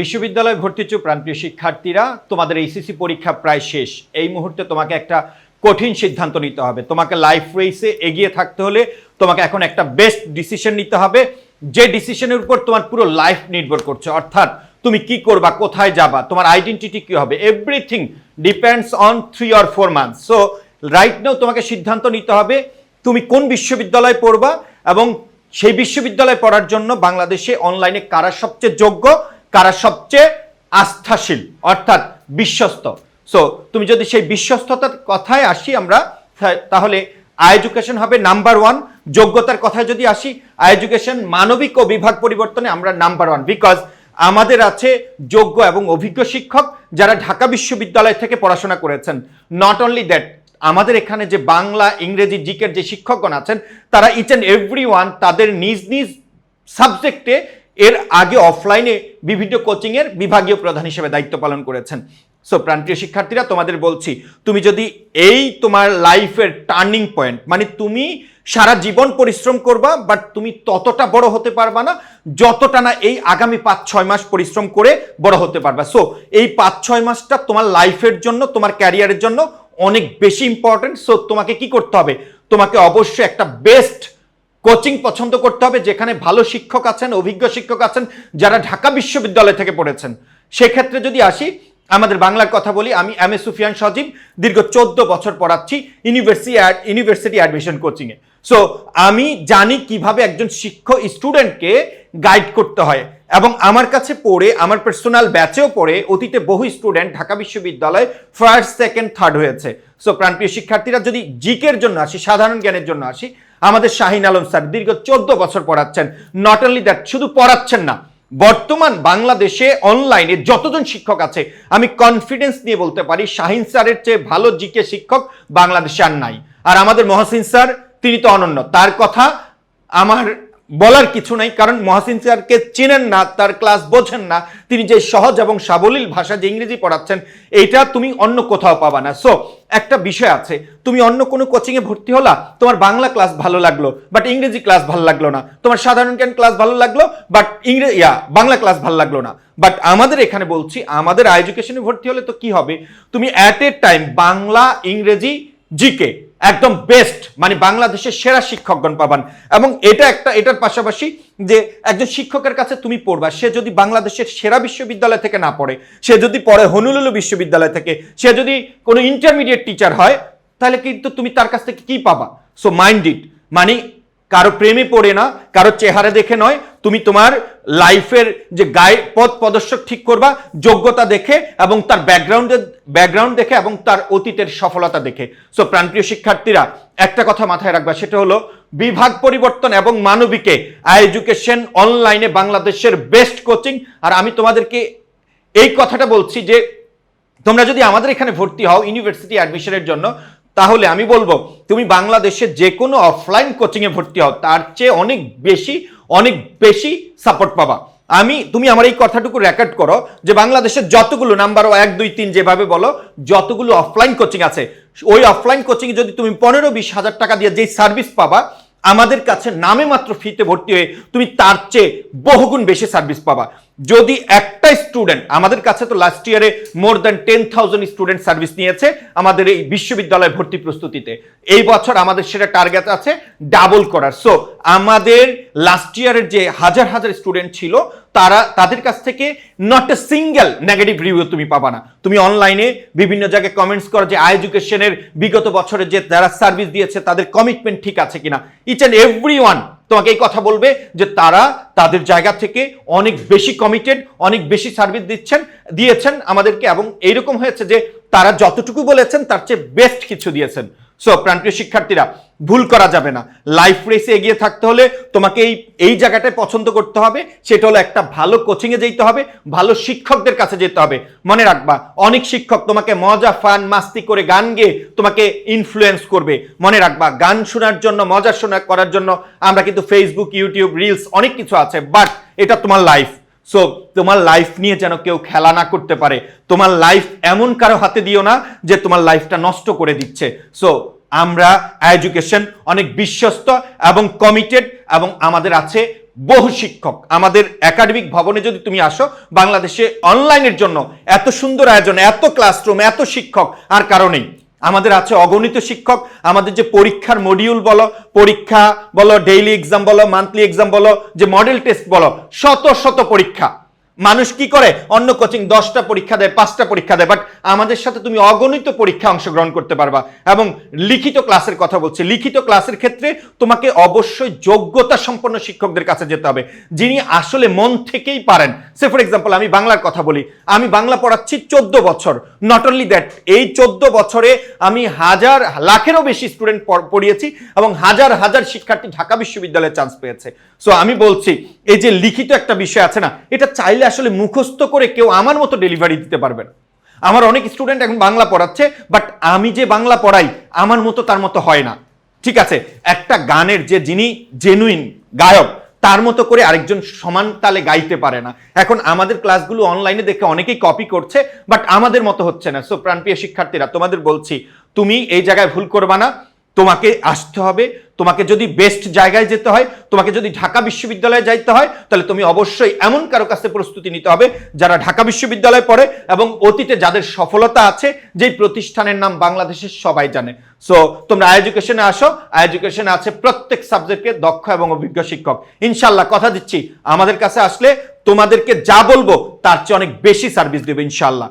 বিশ্ববিদ্যালয়ে ভর্তি হচ্ছ প্রান্তীয় শিক্ষার্থীরা। তোমাদের এইচএসসি পরীক্ষা প্রায় শেষ। এই মুহূর্তে তোমাকে একটা কঠিন সিদ্ধান্ত নিতে হবে। তোমাকে লাইফ রেসে এগিয়ে থাকতে হলে তোমাকে এখন একটা বেস্ট ডিসিশন নিতে হবে। যে ডিসিশনের উপর তোমার পুরো লাইফ নির্ভর করছে। অর্থাৎ তুমি কি করবা, কোথায় যাবা, তোমার আইডেন্টিটি কি হবে everything depends on three or four month so right now তোমাকে সিদ্ধান্ত নিতে হবে তুমি কোন বিশ্ববিদ্যালয়ে পড়বা এবং সেই বিশ্ববিদ্যালয়ে পড়ার জন্য বাংলাদেশে অনলাইনে কারা সবচেয়ে যোগ্য কারা সবচেয়ে আস্থাশীল, অর্থাৎ বিশ্বস্ত? সো তুমি যদি সেই বিশ্বস্ততার কথায় আসি আমরা তাহলে এডুকেশন হবে নাম্বার ওয়ান যোগ্যতার কথায় যদি আসি আই এডুকেশন মানবিক ও বিভাগ পরিবর্তনে আমরা নাম্বার ওয়ান বিকজ আমাদের আছে যোগ্য এবং অভিজ্ঞ শিক্ষক যারা ঢাকা বিশ্ববিদ্যালয় থেকে পড়াশোনা করেছেন। নট অনলি দ্যাট আমাদের এখানে যে বাংলা, ইংরেজি, জিকের যে শিক্ষকগণ আছেন, তারা ইচ অ্যান্ড এভরি ওয়ান তাদের নিজ নিজ সাবজেক্টে এর আগে অফলাইনে বিভিন্ন কোচিংয়ের বিভাগীয় প্রধান হিসেবে দায়িত্ব পালন করেছেন। সো প্রান্তীয় শিক্ষার্থীরা, তোমাদের বলছি, তুমি যদি এই তোমার লাইফের টার্নিং পয়েন্ট মানে তুমি সারা জীবন পরিশ্রম করবা বাট তুমি ততটা বড় হতে পারবা না, যতটা না এই আগামী পাঁচ ছয় মাস পরিশ্রম করে বড় হতে পারবা। সো এই পাঁচ ছয় মাসটা তোমার লাইফের জন্য, তোমার ক্যারিয়ারের জন্য অনেক বেশি ইম্পর্টেন্ট সো তোমাকে কি করতে হবে? তোমাকে অবশ্যই একটা বেস্ট কোচিং পছন্দ করতে হবে, যেখানে ভালো শিক্ষক আছেন, অভিজ্ঞ শিক্ষক আছেন, যারা ঢাকা বিশ্ববিদ্যালয় থেকে পড়েছেন। সেক্ষেত্রে যদি আসি, আমাদের বাংলার কথা বলি, আমি এম এ সুফিয়ান সজীব, দীর্ঘ চোদ্দ বছর পড়াচ্ছি ইউনিভার্সিটি ইউনিভার্সিটি অ্যাডমিশন কোচিংয়ে। সো আমি জানি কীভাবে একজন শিক্ষক স্টুডেন্টকে গাইড করতে হয়। এবং আমার কাছে পড়ে, আমার পার্সোনাল ব্যাচেও পড়ে, অতীতে বহু স্টুডেন্ট ঢাকা বিশ্ববিদ্যালয়ে ফার্স্ট সেকেন্ড থার্ড হয়েছে। সো প্রাণপ্রিয় শিক্ষার্থীরা যদি জিকের জন্য আসি, সাধারণ জ্ঞানের জন্য আসি আমাদের শাহিন আলম স্যার দীর্ঘ চোদ্দ বছর পড়াচ্ছেন। নট অনলি দ্যাট শুধু পড়াচ্ছেন না, বর্তমান বাংলাদেশে অনলাইনে যতজন শিক্ষক আছে, আমি কনফিডেন্স নিয়ে বলতে পারি, শাহিন স্যারের চেয়ে ভালো জিকে শিক্ষক বাংলাদেশে আর নাই। আর আমাদের মহসিন স্যার, তিনি তো অনন্য। তার কথা আমার বলার কিছু নাই, কারণ মহাসিন স্যারকে চেনেন না, তার ক্লাস বোঝেন না, তিনি যে সহজ এবং সাবলীল ভাষা যে ইংরেজি পড়াচ্ছেন, এইটা তুমি অন্য কোথাও পাবা না। সো একটা বিষয় আছে, তুমি অন্য কোনো কোচিংয়ে ভর্তি হলা, তোমার বাংলা ক্লাস ভালো লাগল বাট ইংরেজি ক্লাস ভালো লাগল না। তোমার সাধারণ জ্ঞান ক্লাস ভালো লাগল বাট ইংরেজি ইয়া, বাংলা ক্লাস ভালো লাগল না। বাট আমাদের এখানে বলছি, আমাদের এডুকেশনে ভর্তি হলে তো কি হবে? তুমি অ্যাট এ টাইম বাংলা, ইংরেজি জিকে একদম বেস্ট মানে বাংলাদেশের সেরা শিক্ষকগণ পাবান। এবং এটা একটা, এটার পাশাপাশি যে একজন শিক্ষকের কাছে তুমি পড়বা, সে যদি বাংলাদেশের সেরা বিশ্ববিদ্যালয় থেকে না পড়ে, সে যদি পড়ে হনুলুলু বিশ্ববিদ্যালয় থেকে, সে যদি কোনো ইন্টারমিডিয়েট টিচার হয়, তাহলে কিন্তু তুমি তার কাছ থেকে কি পাবা? সো মাইন্ড ইট মানে কারও প্রেমে পড়ে না, কারও চেহারা দেখে নয় তুমি তোমার লাইফের যে গায়ে পথ প্রদর্শক ঠিক করবা, যোগ্যতা দেখে এবং তার ব্যাকগ্রাউন্ডের ব্যাকগ্রাউন্ড দেখে এবং তার অতীতের সফলতা দেখে। সো প্রাণপ্রিয় শিক্ষার্থীরা, একটা কথা মাথায় রাখবা, সেটা হলো বিভাগ পরিবর্তন এবং মানবিকে এডুকেশন অনলাইনে বাংলাদেশের বেস্ট কোচিং আর আমি তোমাদেরকে এই কথাটা বলছি যে, তোমরা যদি আমাদের এখানে ভর্তি হও ইউনিভার্সিটি অ্যাডমিশনের জন্য, তাহলে আমি বলব, তুমি বাংলাদেশে যে কোনো অফলাইন কোচিংয়ে ভর্তি হও, তার চেয়ে অনেক বেশি অনেক বেশি সাপোর্ট পাবা। আমি, তুমি আমার এই কথাটুকু রেকর্ড করো যে বাংলাদেশের যতগুলো নাম্বার ও এক, দুই, তিন যেভাবে বলো, যতগুলো অফলাইন কোচিং আছে, ওই অফলাইন কোচিং যদি তুমি পনেরো, বিশ হাজার টাকা দিয়ে যেই সার্ভিস পাবা, আমাদের কাছে নামে মাত্র ফিতে ভর্তি হয়ে তুমি তার চেয়ে বহুগুণ বেশি সার্ভিস পাবা। যদি একটা স্টুডেন্ট আমাদের কাছে তো লাস্ট ইয়ারে more than ten thousand student service নিয়েছে আমাদের এই বিশ্ববিদ্যালয় ভর্তি প্রস্তুতিতে। এই বছর আমাদের সেটা টার্গেট আছে ডাবল করার। সো আমাদের লাস্ট ইয়ারের যে হাজার হাজার স্টুডেন্ট ছিল, তারা, তাদের কাছ থেকে not a single negative review তুমি পাবা না। তুমি অনলাইনে বিভিন্ন জায়গায় কমেন্টস করো যে এডুকেশনের বিগত বছরে যে যারা সার্ভিস দিয়েছে, তাদের কমিটমেন্ট ঠিক আছে কিনা। ইচ অ্যান্ড এভরি ওয়ান তোমাকে এই কথা বলবে যে তারা তাদের জায়গা থেকে অনেক বেশি কমিটেড অনেক বেশি সার্ভিস দিচ্ছেন, দিয়েছেন আমাদেরকে এবং এইরকম হয়েছে যে তারা যতটুকু বলেছেন তার চেয়ে বেস্ট কিছু দিয়েছেন। সো প্রান্তীয় শিক্ষার্থীরা, ভুল করা যাবে না। লাইফ রেসে এগিয়ে থাকতে হলে তোমাকে এই এই জায়গাটায় পছন্দ করতে হবে। সেটা হলো একটা ভালো কোচিংয়ে যেতে হবে, ভালো শিক্ষকদের কাছে যেতে হবে। মনে রাখবা, অনেক শিক্ষক তোমাকে মজা ফান মাস্তি করে গান গেয়ে তোমাকে ইনফ্লুয়েন্স করবে। মনে রাখবা, গান শোনার জন্য, মজা শোনা করার জন্য আমরা কিন্তু ফেসবুক ইউটিউব রিলস অনেক কিছু আছে। বাট এটা তোমার লাইফ সো তোমার লাইফ নিয়ে যেন কেউ খেলা না করতে পারে। তোমার লাইফ এমন কারও হাতে দিও না যে তোমার লাইফটা নষ্ট করে দিচ্ছে। সো আমরা এডুকেশন অনেক বিশ্বস্ত এবং কমিটেড এবং আমাদের আছে বহু শিক্ষক। আমাদের একাডেমিক ভবনে যদি তুমি আসো, বাংলাদেশে অনলাইনের জন্য এত সুন্দর আয়োজন, এত ক্লাসরুম এত শিক্ষক, আর কারণেই আমাদের আছে অগণিত শিক্ষক, আমাদের যে পরীক্ষার মডিউল বলো, পরীক্ষা বলো ডেইলি এক্সাম বলো মান্থলি এক্সাম বলো, যে মডেল টেস্ট বলো, শত শত পরীক্ষা। মানুষ কি করে? অন্য কোচিং দশটা পরীক্ষা দেয়, পাঁচটা পরীক্ষা দেয় বাট আমাদের সাথে তুমি অগণিত পরীক্ষা অংশগ্রহণ করতে পারবা। এবং লিখিত ক্লাসের কথা বলছি, লিখিত ক্লাসের ক্ষেত্রে তোমাকে অবশ্যই যোগ্যতা সম্পন্ন শিক্ষকদের কাছে যেতে হবে, যিনি আসলে মন থেকেই পারেন। সে ফর এক্সাম্পল আমি বাংলার কথা বলি, আমি বাংলা পড়াচ্ছি চোদ্দ বছর। নট অনলি দ্যাট এই চোদ্দ বছরে আমি হাজার, লাখেরও বেশি স্টুডেন্ট পড়িয়েছি এবং হাজার হাজার শিক্ষার্থী ঢাকা বিশ্ববিদ্যালয়ে চান্স পেয়েছে। সো আমি বলছি, এই যে লিখিত একটা বিষয় আছে না, এটা চাইলে আসলে মুখস্থ করে কেউ আমার মতো ডেলিভারি দিতে পারবে না। আমার অনেক স্টুডেন্ট এখন বাংলা পড়াচ্ছে বাট আমি যে বাংলা পড়াই, আমার মতো তার মতো হয় না। ঠিক আছে, একটা গানের যে যিনি জেনুইন গায়ক, তার মতো করে আরেকজন সমান তালে গাইতে পারে না। এখন আমাদের ক্লাসগুলো অনলাইনে দেখে অনেকেই কপি করছে বাট আমাদের মতো হচ্ছে না। সো প্রাণপ্রিয় শিক্ষার্থীরা, তোমাদের বলছি, তুমি এই জায়গায় ভুল করবা না। তোমাকে আসতে হবে, তোমাকে যদি বেস্ট জায়গায় যেতে হয়, তোমাকে যদি ঢাকা বিশ্ববিদ্যালয়ে যাইতে হয়, তাহলে তুমি অবশ্যই এমন কারও কাছে প্রস্তুতি নিতে হবে যারা ঢাকা বিশ্ববিদ্যালয়ে পড়ে এবং অতীতে যাদের সফলতা আছে, যেই প্রতিষ্ঠানের নাম বাংলাদেশের সবাই জানে। সো তোমরা এডুকেশনে আসো এডুকেশনে আছে প্রত্যেক সাবজেক্টে দক্ষ এবং অভিজ্ঞ শিক্ষক। ইনশাল্লাহ কথা দিচ্ছি, আমাদের কাছে আসলে তোমাদেরকে যা বলব, তার চেয়ে অনেক বেশি সার্ভিস দেবে ইনশাল্লাহ